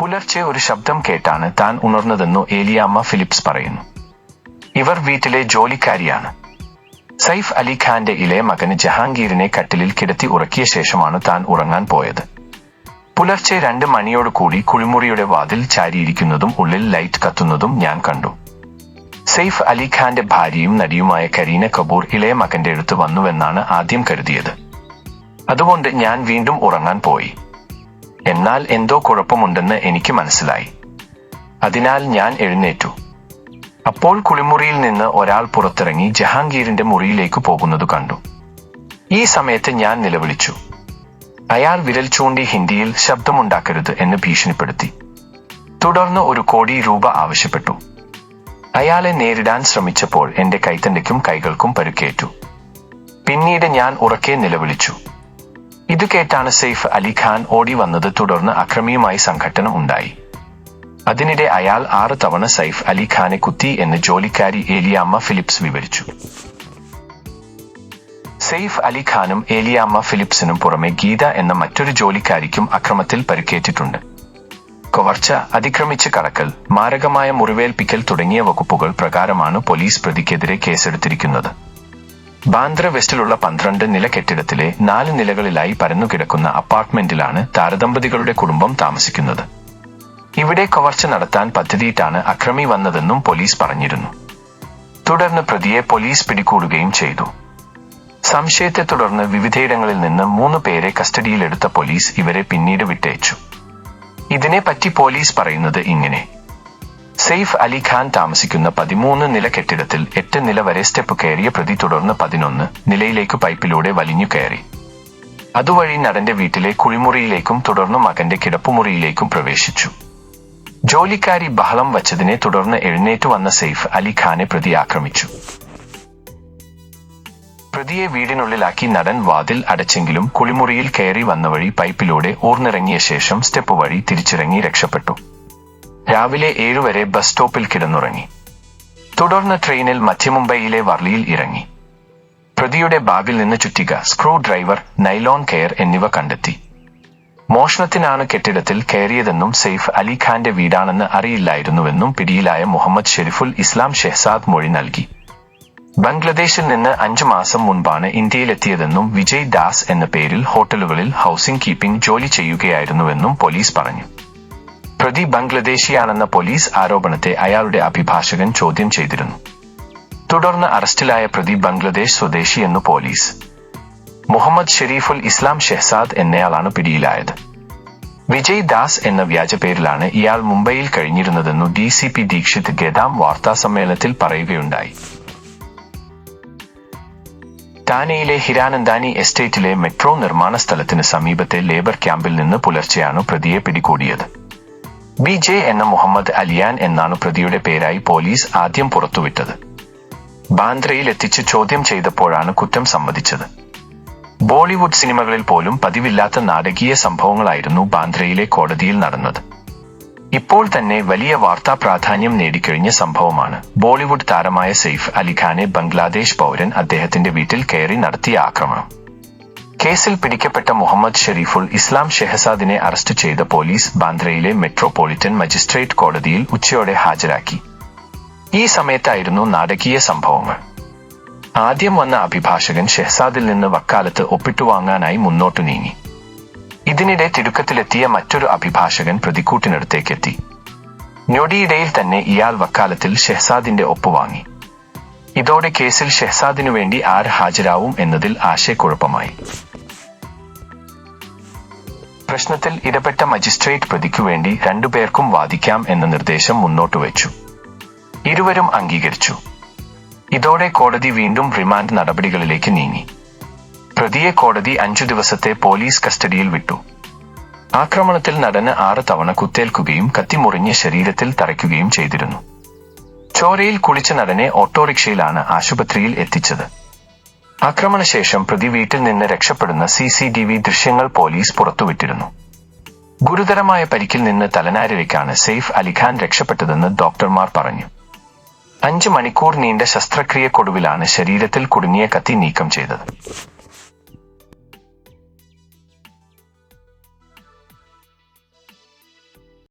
പുലർച്ചെ ഒരു ശബ്ദം കേട്ടാണ് താൻ ഉണർന്നതെന്നു ഏലിയാമ്മ ഫിലിപ്സ് പറയുന്നു. ഇവർ വീട്ടിലെ ജോലിക്കാരിയാണ്. സൈഫ് അലി ഖാന്റെ ഇളയ മകന് ജഹാംഗീറിനെ കട്ടിലിൽ കിടത്തി ഉറക്കിയ ശേഷമാണ് താൻ ഉറങ്ങാൻ പോയത്. പുലർച്ചെ രണ്ട് മണിയോട് കൂടി കുളിമുറിയുടെ വാതിൽ ചാരിയിരിക്കുന്നതും ഉള്ളിൽ ലൈറ്റ് കത്തുന്നതും ഞാൻ കണ്ടു. സെയ്ഫ് അലി ഖാന്റെ ഭാര്യയും നടിയുമായ കരീന കപൂർ ഇളയ മകന്റെ അടുത്ത് വന്നുവെന്നാണ് ആദ്യം കരുതിയത്. അതുകൊണ്ട് ഞാൻ വീണ്ടും ഉറങ്ങാൻ പോയി. എന്നാൽ എന്തോ കുഴപ്പമുണ്ടെന്ന് എനിക്ക് മനസ്സിലായി. അതിനാൽ ഞാൻ എഴുന്നേറ്റു. അപ്പോൾ കുളിമുറിയിൽ നിന്ന് ഒരാൾ പുറത്തിറങ്ങി ജഹാംഗീറിന്റെ മുറിയിലേക്ക് പോകുന്നത് കണ്ടു. ഈ സമയത്ത് ഞാൻ നിലവിളിച്ചു. അയാൾ വിരൽ ചൂണ്ടി ഹിന്ദിയിൽ ശബ്ദമുണ്ടാക്കരുത് എന്ന് ഭീഷണിപ്പെടുത്തി. തുടർന്ന് ഒരു കോടി രൂപ ആവശ്യപ്പെട്ടു. അയാളെ നേരിടാൻ ശ്രമിച്ചപ്പോൾ എന്റെ കൈത്തണ്ടയ്ക്കും കൈകൾക്കും പരുക്കേറ്റു. പിന്നീട് ഞാൻ ഉറക്കെ നിലവിളിച്ചു. ഇത് കേട്ടാണ് സെയ്ഫ് അലിഖാൻ ഓടി വന്നത് തുടർന്ന് അക്രമിയുമായി സംഘട്ടനം ഉണ്ടായി. അതിനിടെ അയാൾ ആറ് തവണ സൈഫ് അലിഖാനെ കുത്തി എന്ന് ജോലിക്കാരി ഏലിയാമ്മ ഫിലിപ്സ് വിവരിച്ചു. സെയ്ഫ് അലിഖാനും ഏലിയാമ്മ ഫിലിപ്സിനും പുറമെ ഗീത എന്ന മറ്റൊരു ജോലിക്കാരിക്കും അക്രമത്തിൽ പരിക്കേറ്റിട്ടുണ്ട്. കവർച്ച അതിക്രമിച്ച് കടക്കൽ മാരകമായ മുറിവേൽപ്പിക്കൽ തുടങ്ങിയ വകുപ്പുകൾ പ്രകാരമാണ് പോലീസ് പ്രതിക്കെതിരെ കേസെടുത്തിരിക്കുന്നത്. ബാന്ദ്ര വെസ്റ്റിലുള്ള പന്ത്രണ്ട് നില കെട്ടിടത്തിലെ നാല് നിലകളിലായി പരന്നുകിടക്കുന്ന അപ്പാർട്ട്മെന്റിലാണ് താരദമ്പതികളുടെ കുടുംബം താമസിക്കുന്നത്. ഇവിടെ കവർച്ച നടത്താൻ പദ്ധതിയിട്ടാണ് അക്രമി വന്നതെന്നും പോലീസ് പറഞ്ഞിരുന്നു. തുടർന്ന് പ്രതിയെ പോലീസ് പിടികൂടുകയും ചെയ്തു. സംശയത്തെ തുടർന്ന് വിവിധയിടങ്ങളിൽ നിന്ന് മൂന്ന് പേരെ കസ്റ്റഡിയിലെടുത്ത പോലീസ് ഇവരെ പിന്നീട് വിട്ടയച്ചു. ഇതിനെപ്പറ്റി പോലീസ് പറയുന്നത് ഇങ്ങനെ. സെയ്ഫ് അലി ഖാൻ താമസിക്കുന്ന പതിമൂന്ന് നില കെട്ടിടത്തിൽ എട്ട് നില വരെ സ്റ്റെപ്പ് കയറിയ പ്രതി തുടർന്ന് പതിനൊന്ന് നിലയിലേക്ക് പൈപ്പിലൂടെ വലിഞ്ഞു കയറി. അതുവഴി നടന്റെ വീട്ടിലെ കുളിമുറിയിലേക്കും തുടർന്ന് മകന്റെ കിടപ്പുമുറിയിലേക്കും പ്രവേശിച്ചു. ജോലിക്കാരി ബഹളം വച്ചതിനെ തുടർന്ന് എഴുന്നേറ്റ് വന്ന സെയ്ഫ് അലി ഖാനെ പ്രതി ആക്രമിച്ചു. പ്രതിയെ വീടിനുള്ളിലാക്കി നടൻ വാതിൽ അടച്ചെങ്കിലും കുളിമുറിയിൽ കയറി വന്ന വഴി പൈപ്പിലൂടെ ഊർന്നിറങ്ങിയ ശേഷം സ്റ്റെപ്പ് വഴി തിരിച്ചിറങ്ങി രക്ഷപ്പെട്ടു. രാവിലെ ഏഴുവരെ ബസ് സ്റ്റോപ്പിൽ കിടന്നുറങ്ങി. തുടർന്ന് ട്രെയിനിൽ മധ്യമുംബൈയിലെ വർളിയിൽ ഇറങ്ങി. പ്രതിയുടെ ബാഗിൽ നിന്ന് ചുറ്റിക സ്ക്രൂ ഡ്രൈവർ നൈലോൺ കെയർ എന്നിവ കണ്ടെത്തി. മോഷണത്തിനാണ് കെട്ടിടത്തിൽ കയറിയതെന്നും സെയ്ഫ് അലി ഖാന്റെ വീടാണെന്ന് അറിയില്ലായിരുന്നുവെന്നും പിടിയിലായ മുഹമ്മദ് ഷെരിഫുൽ ഇസ്ലാം ഷെഹ്സാദ് മൊഴി നൽകി. ബംഗ്ലാദേശിൽ നിന്ന് അഞ്ചു മാസം മുൻപാണ് ഇന്ത്യയിലെത്തിയതെന്നും വിജയ് ദാസ് എന്ന പേരിൽ ഹോട്ടലുകളിൽ ഹൌസിംഗ് കീപ്പിംഗ് ജോലി ചെയ്യുകയായിരുന്നുവെന്നും പോലീസ് പറഞ്ഞു. പ്രതി ബംഗ്ലാദേശിയാണെന്ന പോലീസ് ആരോപണത്തെ അയാളുടെ അഭിഭാഷകൻ ചോദ്യം ചെയ്തിരുന്നു. തുടർന്ന് അറസ്റ്റിലായ പ്രതി ബംഗ്ലാദേശ് സ്വദേശി സ്വദേശിയെന്നു പോലീസ്. മുഹമ്മദ് ഷെരീഫുൽ ഇസ്ലാം ഷെഹ്സാദ് എന്നയാളാണ് പിടിയിലായത്. വിജയ് ദാസ് എന്ന വ്യാജപേരിലാണ് ഇയാൾ മുംബൈയിൽ കഴിഞ്ഞിരുന്നതെന്നു D C P Dikshit Gedam വാർത്താസമ്മേളനത്തിൽ പറയുകയുണ്ടായി. താനയിലെ ഹിരാനന്ദാനി എസ്റ്റേറ്റിലെ മെട്രോ നിർമ്മാണ സ്ഥലത്തിന് സമീപത്തെ ലേബർ ക്യാമ്പിൽ നിന്ന് പുലർച്ചെയാണ് പ്രതിയെ പിടികൂടിയത്. ബി ജെ എന്ന മുഹമ്മദ് അലിയാൻ എന്നാണ് പ്രതിയുടെ പേരായി പോലീസ് ആദ്യം പുറത്തുവിട്ടത്. ബാന്ദ്രയിൽ എത്തിച്ച് ചോദ്യം ചെയ്തപ്പോഴാണ് കുറ്റം സമ്മതിച്ചത്. ബോളിവുഡ് സിനിമകളിൽ പോലും പതിവില്ലാത്ത നാടകീയ സംഭവങ്ങളായിരുന്നു ബാന്ദ്രയിലെ കോടതിയിൽ നടന്നത്. ഇപ്പോൾ തന്നെ വലിയ വാർത്താ പ്രാധാന്യം നേടിക്കഴിഞ്ഞ സംഭവമാണ്. ബോളിവുഡ് താരമായ സെയ്ഫ് അലിഖാനെ ബംഗ്ലാദേശ് പൗരൻ അദ്ദേഹത്തിന്റെ വീട്ടിൽ കയറി നടത്തിയ ആക്രമണം. കേസിൽ പിടിക്കപ്പെട്ട മുഹമ്മദ് ഷെരീഫുൾ ഇസ്ലാം ഷെഹസാദിനെ അറസ്റ്റ് ചെയ്ത പോലീസ് ബാന്ദ്രയിലെ മെട്രോപൊളിറ്റൻ മജിസ്ട്രേറ്റ് കോടതിയിൽ ഉച്ചയോടെ ഹാജരാക്കി. ഈ സമയത്തായിരുന്നു നാടകീയ സംഭവങ്ങൾ. ആദ്യം വന്ന അഭിഭാഷകൻ ഷെഹസാദിൽ നിന്ന് വക്കാലത്ത് ഒപ്പിട്ടുവാങ്ങാനായി മുന്നോട്ടു നീങ്ങി. ഇതിനിടെ തിടുക്കത്തിലെത്തിയ മറ്റൊരു അഭിഭാഷകൻ പ്രതിക്കൂട്ടിനടുത്തേക്കെത്തി. ഞൊടിയിടയിൽ തന്നെ ഇയാൾ വക്കാലത്തിൽ ഷെഹസാദിന്റെ ഒപ്പ് വാങ്ങി. ഇതോടെ കേസിൽ ഷെഹസാദിനു വേണ്ടി ആര് ഹാജരാവും എന്നതിൽ ആശയക്കുഴപ്പമായി. പ്രശ്നത്തിൽ ഇടപെട്ട മജിസ്ട്രേറ്റ് പ്രതിക്കു വേണ്ടി രണ്ടുപേർക്കും വാദിക്കാം എന്ന നിർദ്ദേശം മുന്നോട്ട് വെച്ചു. ഇരുവരും അംഗീകരിച്ചു. ഇതോടെ കോടതി വീണ്ടും റിമാൻഡ് നടപടികളിലേക്ക് നീങ്ങി. പ്രതിയെ കോടതി അഞ്ചു ദിവസത്തെ പോലീസ് കസ്റ്റഡിയിൽ വിട്ടു. ആക്രമണത്തിൽ നടന് ആറ് തവണ കുത്തേൽക്കുകയും കത്തിമുറിഞ്ഞ് ശരീരത്തിൽ തറയ്ക്കുകയും ചെയ്തിരുന്നു. ചോരയിൽ കുളിച്ച നടനെ ഓട്ടോറിക്ഷയിലാണ് ആശുപത്രിയിൽ എത്തിച്ചത്. ആക്രമണശേഷം പ്രതി വീട്ടിൽ നിന്ന് രക്ഷപ്പെടുന്ന സി സി ടി വി ദൃശ്യങ്ങൾ പോലീസ് പുറത്തുവിട്ടിരുന്നു. ഗുരുതരമായ പരിക്കിൽ നിന്ന് തലനാരിഴയ്ക്കാണ് സെയ്ഫ് അലിഖാൻ രക്ഷപ്പെട്ടതെന്ന് ഡോക്ടർമാർ പറഞ്ഞു. അഞ്ച് മണിക്കൂർ നീണ്ട ശസ്ത്രക്രിയക്കൊടുവിലാണ് ശരീരത്തിൽ കുടുങ്ങിയ കത്തി നീക്കം ചെയ്തത്.